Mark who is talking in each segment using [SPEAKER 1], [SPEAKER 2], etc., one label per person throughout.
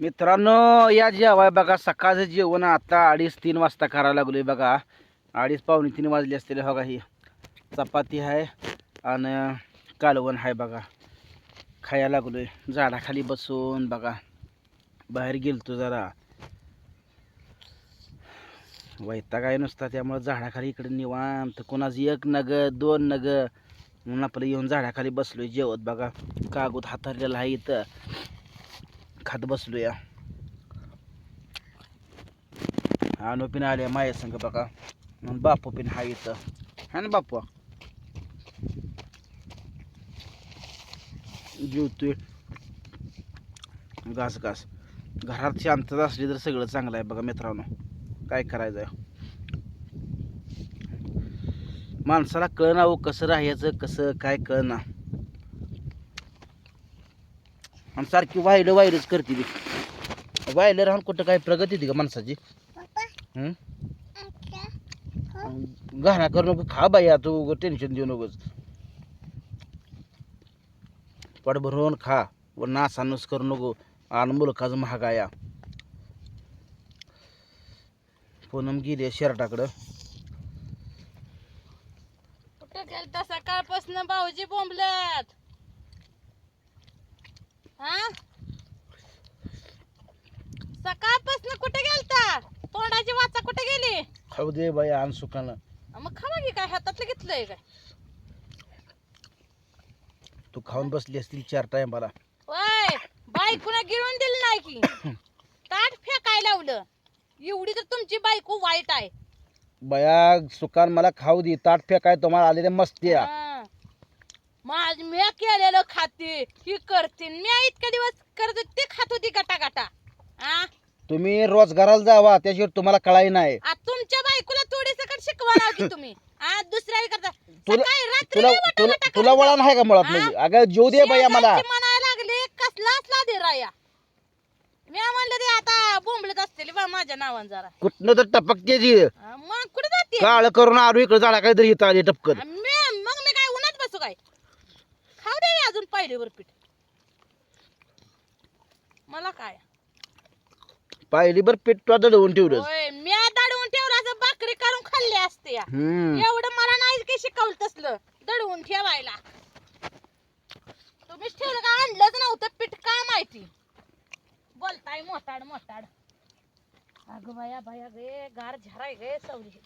[SPEAKER 1] मित्रांनो या जेवाय बघा सकाळचं जेवण आता अडीच तीन वाजता करायला लागलोय बघा. अडीच पावणे तीन वाजले असतील बघा ही चपाती आहे आणि कालवण आहे बघा. खायला लागलोय झाडाखाली बसून बघा. बाहेर गेलतो जरा. वैता काय नुसता त्यामुळं झाडाखाली इकडे निवांत कोणाचं एक नग दोन नग म्हणून आपलं येऊन झाडाखाली बसलोय जेवत बघा. कागद हातारलेला आहे इथं. खात बसलो या आणू आल्या माया संग बघा. मग बापू पिन हा इथं. हा ना बापू? जेवतोय. घास घास. घरात शांतता असली तर सगळं चांगलं आहे बघा मित्रांनो. काय करायचं आहे माणसाला कळना हो कसं राहायचं कसं काय कळना. आणि सारखी वाहिलं वाहिलंच करते ती. वाहिलं राहून कुठं काय प्रगती होती का माणसाची? हं? घाणा करू नको खा बाई तू टेन्शन देऊ नकोस. पोट भरून खा व नासानुस करू नको आणि मुलखाचं महागाया पूनम गेली शर्टाकडं.
[SPEAKER 2] कुठे गेलता? सकाळपासून भाऊजी बोंबलत. हा? सकाळपासून कुठे गेलता? तोंडाची वाचा कुठे गेली?
[SPEAKER 1] खाऊ दे बाई आण सुखानं
[SPEAKER 2] मग खावा की काय हातातलं घेतलंय काय?
[SPEAKER 1] तू खाऊन बसली असतील चार टाइम मला
[SPEAKER 2] वय बायकोला गिळून दिलं नाही की. ताट फेकाय लावलं. एवढी तर तुमची बायको वाईट आहे.
[SPEAKER 1] बया सुकान मला खाऊ दे. ताट फेकाय तुम्हाला आलेल्या मस्ती आहे.
[SPEAKER 2] हा. माझ मी केलेलं खाते. ही करते मी इतके दिवस करत होते, ते खात होती गटा गटा आ?
[SPEAKER 1] तुम्ही रोजगाराला जावा त्याशिवाय तुम्हाला कळाई नाही.
[SPEAKER 2] आ, तुमच्या बायकोला थोडी सकट शिकवा लावती तुम्ही? आ दुसऱ्या करता.
[SPEAKER 1] तुला
[SPEAKER 2] सकाळी रात्री
[SPEAKER 1] तुला
[SPEAKER 2] वटा
[SPEAKER 1] तुला
[SPEAKER 2] वटा
[SPEAKER 1] तुला
[SPEAKER 2] करत
[SPEAKER 1] वळण आहे का मुळात? म्हणजे? अगं जेऊ दे मला
[SPEAKER 2] शेजारची म्हणायला लागले कसला असला दे राया मी म्हणलं ते आता बोंबलत असतील बा माझ्या नावान जरा.
[SPEAKER 1] कुठनं तर टपकतेची
[SPEAKER 2] आ, मग कुठे जाते?
[SPEAKER 1] काळ करून आलो इकडे झाडा काहीतरी इथं आली टपकन.
[SPEAKER 2] मी मग मी काय उन्हात बसू काय अजून पाहिलेवर पीठ. मला काय?
[SPEAKER 1] पाहिली बर पेट तुला दडवून ठेवलं
[SPEAKER 2] होय मी दडवून ठेवलं असं भाकरी करून खाल्ली असते या.
[SPEAKER 1] हम्म.
[SPEAKER 2] एवढं मला नाही काही शिकवलं तसलं. दडवून ठेवायला. तुम्हीच ठेवलं का? आणलंच नव्हतं पीठ का माहिती? बोलताय मोताड मोताड. अगं बाया बाया गे गार झराय गे सवली.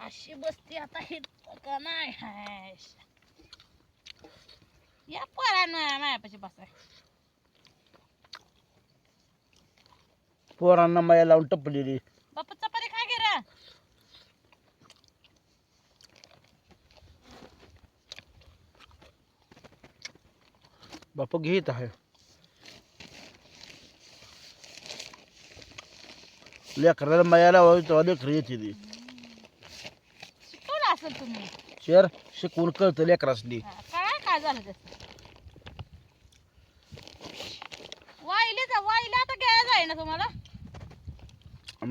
[SPEAKER 2] अशी बसती आता हे का नाही हाय. या पोरानं मायापाशी बसाय
[SPEAKER 1] पोरांना माया लावून टपलेली
[SPEAKER 2] बापू चपाती खा गे रे
[SPEAKER 1] बापू घेत आहे लेकराला माया लावावी तेव्हा लेकर येते ती
[SPEAKER 2] शिकवलं असेल तुम्ही
[SPEAKER 1] शेर शिकवून कळतं लेकरासनी
[SPEAKER 2] हा, काय काय झालं त्याचं वाईलीचा वाईला जाई ना तुम्हाला?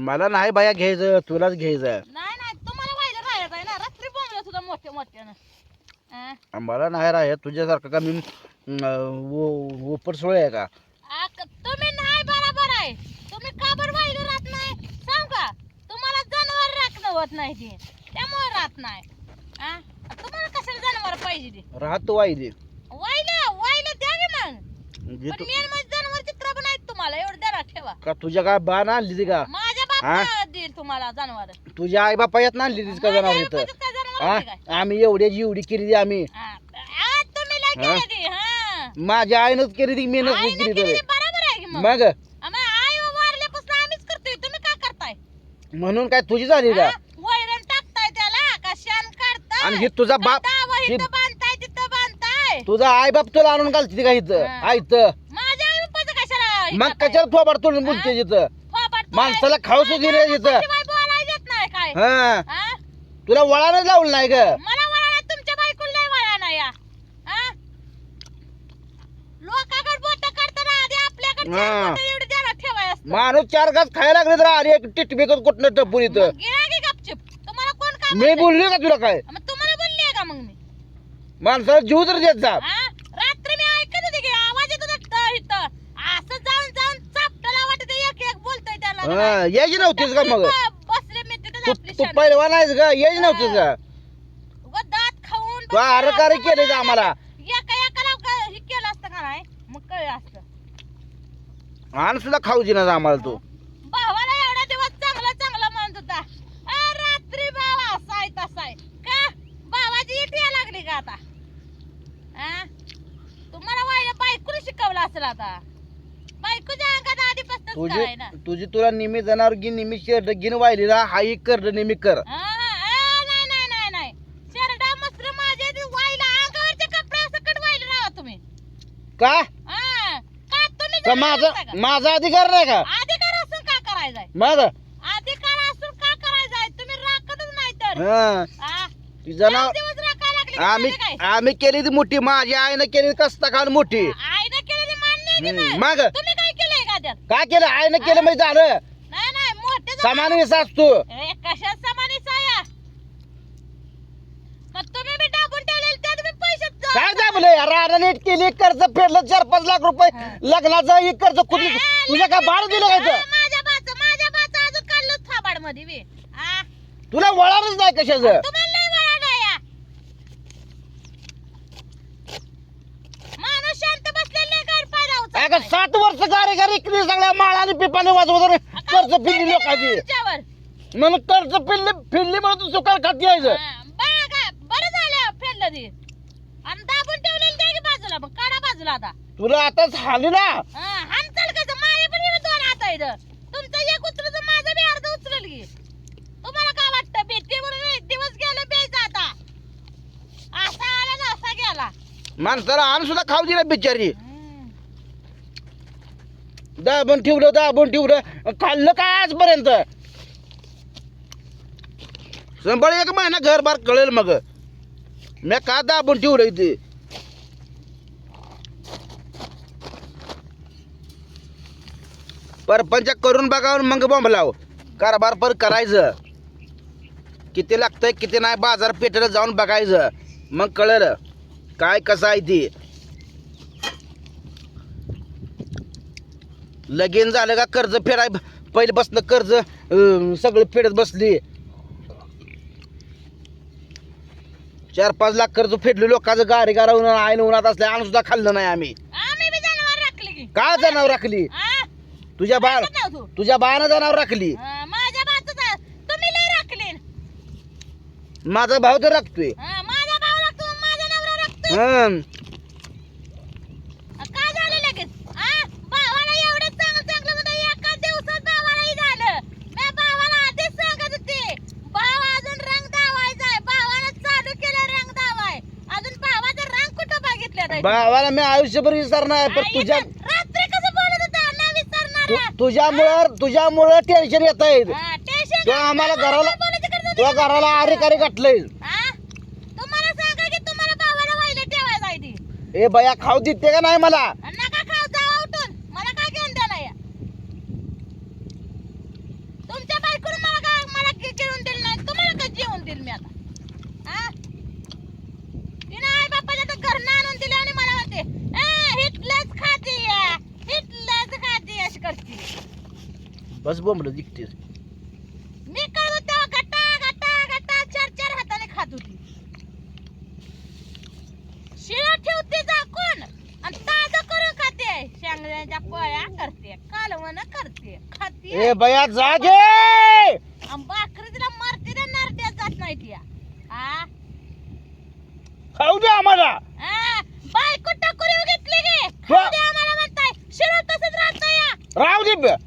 [SPEAKER 1] मला नाही बाया घ्यायचं तुलाच घ्यायचं.
[SPEAKER 2] नाही नाही तुम्हाला वाईला राहायचं आहे ना. रात्री बोंबलं सुद्धा मोठ्या मोठ्यानं?
[SPEAKER 1] मला नाही राहत तुझ्यासारखं का मी ओपर सोय आहे का?
[SPEAKER 2] आ, क- तुम्ही नाही बरोबर आहे. तुम्ही का बरं राहत नाही? सांग का? तुम्हाला जनावर राखणं होत नाही ते. त्यामुळे राहत नाही? तुम्हाला कशाला जनावर पाहिजे ते?
[SPEAKER 1] राहतो वाईले
[SPEAKER 2] वाईला वाईला द्या की मग. पण
[SPEAKER 1] तू
[SPEAKER 2] मेन म्हणजे जनावर चित्र पण आहेत तुम्हाला एवढं ठेवा.
[SPEAKER 1] का तुझ्या काय बाण आणली ती का?
[SPEAKER 2] माझ्या
[SPEAKER 1] हा?
[SPEAKER 2] बाप देईल तुम्हाला जनावर?
[SPEAKER 1] तुझ्या आई बापा येत आणली तीस का जनावर इथं? हा? आम्ही एवढ्याची एवढी केली ती आम्ही. हा? माझ्या आईनच केली ती मेहनत नाही केली तर. मग? म्हणून काय तुझी झाली का? आणि हे तुझा बाप हे तुझा आई बाप तुला आणून घालते का इथं?
[SPEAKER 2] हा.
[SPEAKER 1] आईत मग कशाला थोबाड तोडून बोलते तिथं माणसाला खाऊ सुद्धा नाही
[SPEAKER 2] काय
[SPEAKER 1] हा
[SPEAKER 2] हा?
[SPEAKER 1] तुला वळानच लावलं नाही ग
[SPEAKER 2] मला नाही, तुमच्या बायकोला नाही वळा नाही या हा? लोकांकडे बोट काढताना आधी आपल्याकडे चार
[SPEAKER 1] हा.
[SPEAKER 2] बोटं एवढी द्यायला ठेवाय असतं.
[SPEAKER 1] माणूस चार घास खायला लागले तर अरे एक टिटबेकच कुठनं टपून इथं
[SPEAKER 2] मग गिळा की गपचूप. तुम्हाला कोण काय
[SPEAKER 1] मी? बोलले का तुला काय
[SPEAKER 2] मग तुम्हाला बोलली का मग मी
[SPEAKER 1] माणसाला जीव तर देत जा
[SPEAKER 2] हा? रात्री मी ऐकत होते की आवाज येत होता इथं असं जाऊन जाऊन चाप बोला
[SPEAKER 1] हा, यायची नव्हतीस का मग?
[SPEAKER 2] बसले मी
[SPEAKER 1] तू
[SPEAKER 2] आपली
[SPEAKER 1] तू
[SPEAKER 2] शान.
[SPEAKER 1] पहिलवान आहेस का? यायची नव्हतीस का?
[SPEAKER 2] उगाच दात खाऊन
[SPEAKER 1] तू केलं का आम्हाला.
[SPEAKER 2] एका एकाला ग- हे केलं असतं का नाही? मग कळलं असतं.
[SPEAKER 1] आणि सुद्धा खाऊ दिना आम्हाला तू.
[SPEAKER 2] भावाला एवढा दिवस चांगला चांगला म्हणत होता अ, रात्री भाव असा आहे तसा आहे. का? भावाची इट या लागली का आता? आ? तुम्हाला वाईला बायकोने शिकवलं असेल आता. बायकोच्या अंगात आधीपासूनच
[SPEAKER 1] तुझी तुझी तुला निमी जनावर गिन निमी शेरड गिन वाहिलेला हा एक कर निमी कर.
[SPEAKER 2] आ, आ, नाही नाही नाही नाही. शेरडा मस्त्र माझ्या ते वाईला अंगावरचे कपडे सकट वाईला राहा तुम्ही.
[SPEAKER 1] का?
[SPEAKER 2] आ, का तुम्ही
[SPEAKER 1] का
[SPEAKER 2] जरा
[SPEAKER 1] माझा
[SPEAKER 2] का?
[SPEAKER 1] माझा अधिकार नाही का?
[SPEAKER 2] अधिकार असून का करायचंय?
[SPEAKER 1] माझा?
[SPEAKER 2] अधिकार असून का करायचंय? तुम्ही राखतच नाही तर.
[SPEAKER 1] हा. ती जनावर
[SPEAKER 2] दिवस राखायला लागले की
[SPEAKER 1] आम्ही
[SPEAKER 2] झाले काय?
[SPEAKER 1] आम्ही केली ती मोठी माझी आईनं केली कस्ता खाऊन मोठी.
[SPEAKER 2] आईनं केलेली मान्य आहे की
[SPEAKER 1] हम्म,
[SPEAKER 2] नाही?
[SPEAKER 1] मग?
[SPEAKER 2] तुम्ही का
[SPEAKER 1] केलं? आईनं केलं म्हणजे झालं.
[SPEAKER 2] नाही नाही मोठे जण-
[SPEAKER 1] समान विसास तू.
[SPEAKER 2] ए, कशात समानी साया मग तुम्ही बी टाकून ठेवलेले त्यात बी पैसे ज-
[SPEAKER 1] काय दाबलं? राणा नीट केली कर्ज फेडलं चार पाच लाख रुपये. लग्नाचं एक कर्ज कुठे
[SPEAKER 2] ए,
[SPEAKER 1] तुझ्या काय भाड दिलं काय?
[SPEAKER 2] माझ्या बाच माझ्या बाच अजून काढलं थाबाडमध्ये बी. आ,
[SPEAKER 1] तुला वळारच नाही कशाचं.
[SPEAKER 2] तुम्हाला नाही वळण आहे या. माणूस शांत बसलेला नाही गैरफायदा उचलत
[SPEAKER 1] अगं
[SPEAKER 2] नाही.
[SPEAKER 1] सात वर्ष गाडी इकडे सगळ्या माळाने पिपाने वाजवत कर्ज फिरली लोकांची.
[SPEAKER 2] तुमच्यावर.
[SPEAKER 1] म्हणून कर्ज फिरली फिरली म्हणून तू सुकाळ खात यायचं.
[SPEAKER 2] हा, बरं झालं फेडलं ते. आणि दाबून ठेवलेलं ते की बाजूला मग काढा बाजूला आता.
[SPEAKER 1] तुला आताच हाली ना?
[SPEAKER 2] हा, हाण चालकायचं माझे पण दोन हात आहेत. तुमचं एक माझं बी अर्ध उचलल की तुम्हाला काय वाटतं म्हणून एक दिवस गेलं बेचा आता? असा आला ना असा गेला.
[SPEAKER 1] माणसाला आण सुद्धा खाऊ दिला बिचारी. दाबून ठेवलं दाबून ठेवलं. खाल्लं काय आजपर्यंत? संभाळ एक महिना घर बार कळेल मग. मी का दाबून ठेवलं इथे? परपंच करून बघावून मग बॉम्ब कारभार पर करायचं. किती लागतंय किती नाही बाजार पेठेला जाऊन बघायचं. मग कळलं. काय कसं आहे ती? लगीन झालं का कर्ज फेडाय पहिले बसलं कर्ज सगळं फेडत बसली. चार पाच लाख कर्ज फेडले लोकांचं गारी गारा उन्हा आईन उन्हात असले आणि सुद्धा खाल्लं नाही आम्ही.
[SPEAKER 2] की.
[SPEAKER 1] जनावर राखली? तुझ्या बा
[SPEAKER 2] राखत नव्हतो.
[SPEAKER 1] तुझ्या बानं जनावर राखली? माझा भाऊ तर राखतोय
[SPEAKER 2] हा, माझा भाऊ राखतो माझा नवरा राखतोय
[SPEAKER 1] हं.
[SPEAKER 2] काय झालं लगेच आ भावाला एवढं चांगलं चांगलं म्हणतं एका दिवसात भावालाही झालं मी भावाला आधीच सांगत होते भाव अजून रंग दावायचा आहे भावानं चालू केलं रंग दावाय अजून भावाचं रंग कुठं बघितलं नाही?
[SPEAKER 1] भावाला मी आयुष्यभर विसरणार पण
[SPEAKER 2] आई,
[SPEAKER 1] तुझ्या
[SPEAKER 2] रात्री कसं बोलत होता? ना विसरणार
[SPEAKER 1] तु- तुझ्यामुळं तुझ्यामुळं टेन्शन येत आहे.
[SPEAKER 2] टेन्शन
[SPEAKER 1] तो आम्हाला घराला तुझ्या घराला आरे कारे घातलंय
[SPEAKER 2] तुम्हाला सांगा की तुम्हाला भावाला वाहिले ठेवायचं आहे ती.
[SPEAKER 1] ए बया खाऊ देते का नाही मला
[SPEAKER 2] आणि नका खाऊ जावा उठून मला काय घेऊन द्या नाही तुमच्या बायकोने मला काय मला के- जेवून दिलं नाही तुम्हाला काय जेवून दिलं मी आता हा तिने आई बापाच्या तर घरनं आणून दिले आणि मला म्हणते "ए, हिटलंच खाते हिटलंच खाते अशी करते
[SPEAKER 1] बस बोंबलं दिखतेस
[SPEAKER 2] मी कळवत तेव्हा गट्टा गट्टा गट्टा चार चार हाताने खात होती. शिळा ठेवते झाकून आणि ताजं करून खाते. शेंगण्याच्या पोळ्या करते कालवण करते खाते.
[SPEAKER 1] ए बया जागे
[SPEAKER 2] आणि भाकरी तिला मारते ना नारट्यात जात नाही ती हा
[SPEAKER 1] खाऊ दे आम्हाला!
[SPEAKER 2] हा, बायको टकुरी घेतली गे. खाऊ दे आम्हाला म्हणताय. शिळा तसंच राहतं या.
[SPEAKER 1] राहू दे ब-